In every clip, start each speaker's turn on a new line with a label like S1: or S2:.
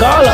S1: কালা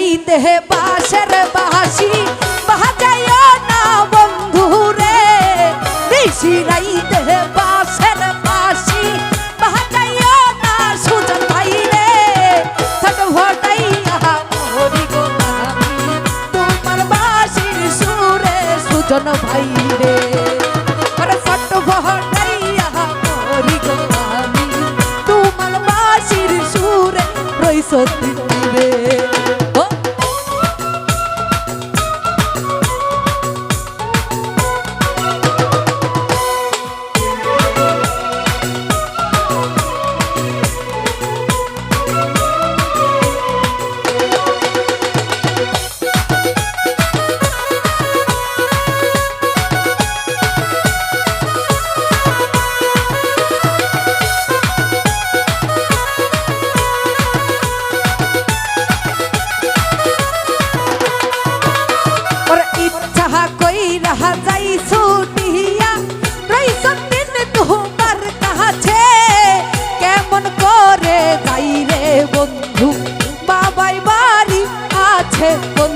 S2: দেহে বাসের বাসি বাজায় না বন্ধু রে। নিশিরাই দেহে বাসের বাসি বাজায় না সুজন ভাই রে। থাক ভটাইয়া মরি গো তোমার বাসির সুরে সুজন ভাই রে। আরে ফট ভটাইয়া মরি গো তোমার বাসির সুরে রই সত্যি রে। Por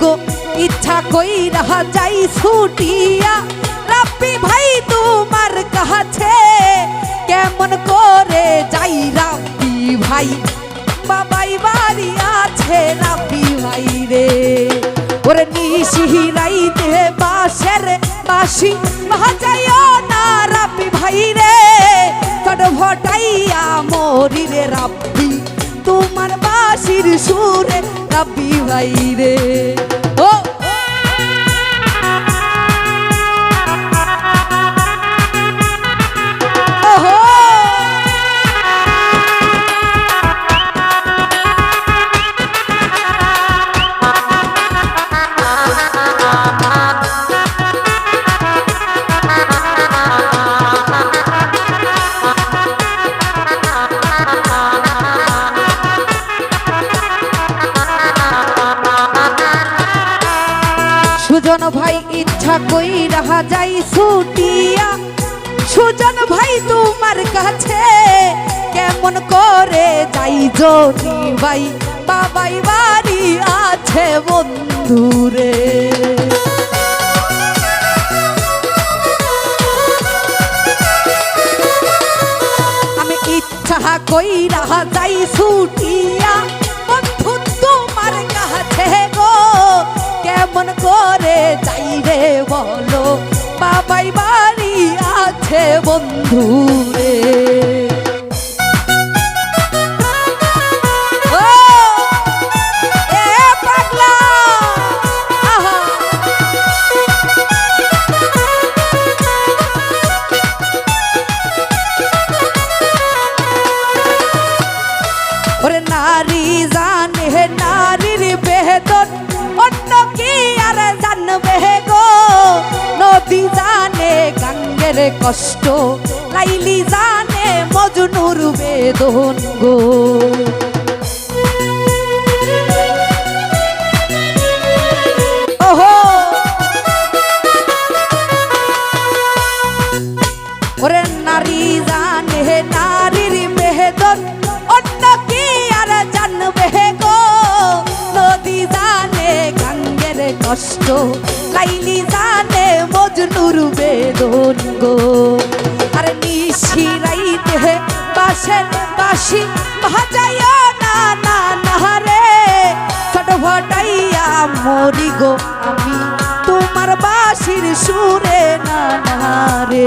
S2: গো, ইচ্ছা কই রাহা যাই ছুটিয়া। রাব্বি ভাই, তোমার কাছে কেমন করে যাই রাব্বি ভাই? বাবাই বাড়ি আছে রাব্বি ভাই রে। ওরে নিশিরাই দে বাসের বাসি বাজাইও না রাব্বি ভাই রে। চট ভটাইয়া মরি রে রাব্বি তোমার বাসির সুরে রাব্বি ভাই রে। সুজন ভাই ইচ্ছা কই রাহা যাই ছুটিয়া। সুজন ভাই তোমার কাছে কেমন করে যাই জনি ভাই? বাবাই বাড়ি আছে বন্ধুরে। আমি ইচ্ছা কই রাহা যাই ছুটিয়া। বন্ধু তোমার কাছে গো কেমন করে যাই রে বলো? বাবাই বাড়ি আছে বন্ধু রে কষ্ট লাইলি জানে মজনুর বেদন গো। বাসের বাসি ভাজাইও না না না রে। ছোট ফটাইয়া মরি গো আমি, তোমার বাসির সুরে না না রে।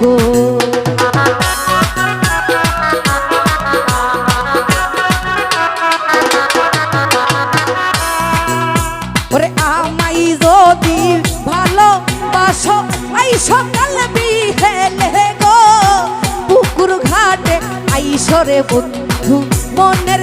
S2: গো। ওরে আমাই যদি ভালো বাসো আই সকাল বিহেলে গো। পুকুর ঘাটে আইসরে বন্ধু, মনের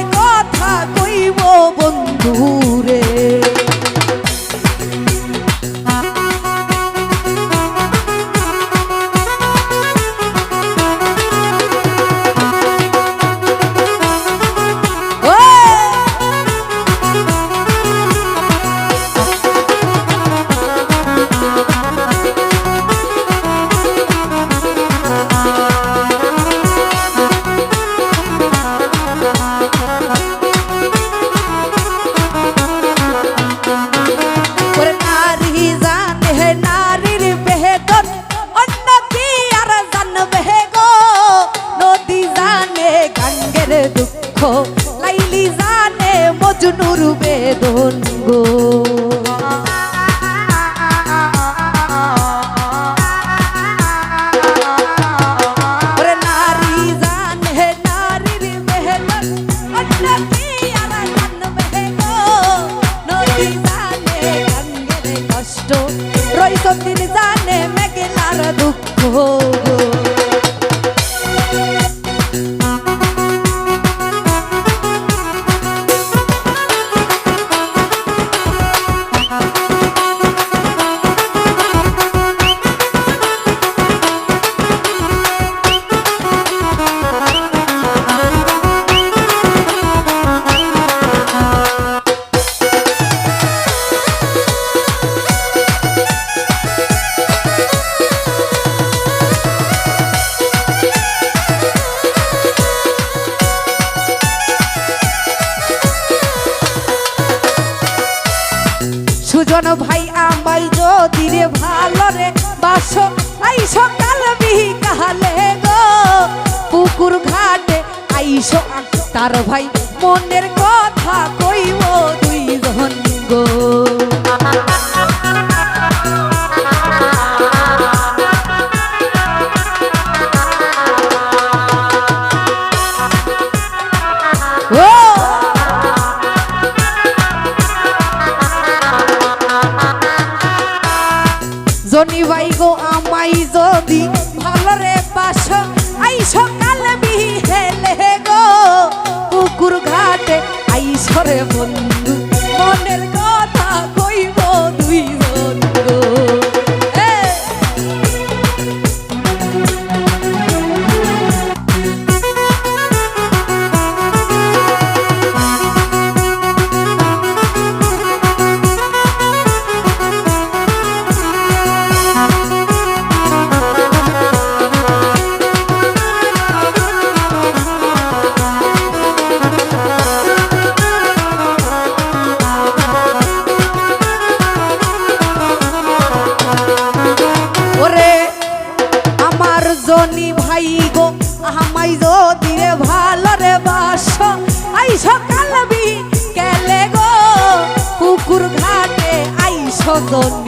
S2: জন ভাই আমাই যদি রে ভালো রে আই সকাল বিহি বিকালে গো। পুকুর ঘাটে আইসো তার ভাই, মনের কথা কইব Amazon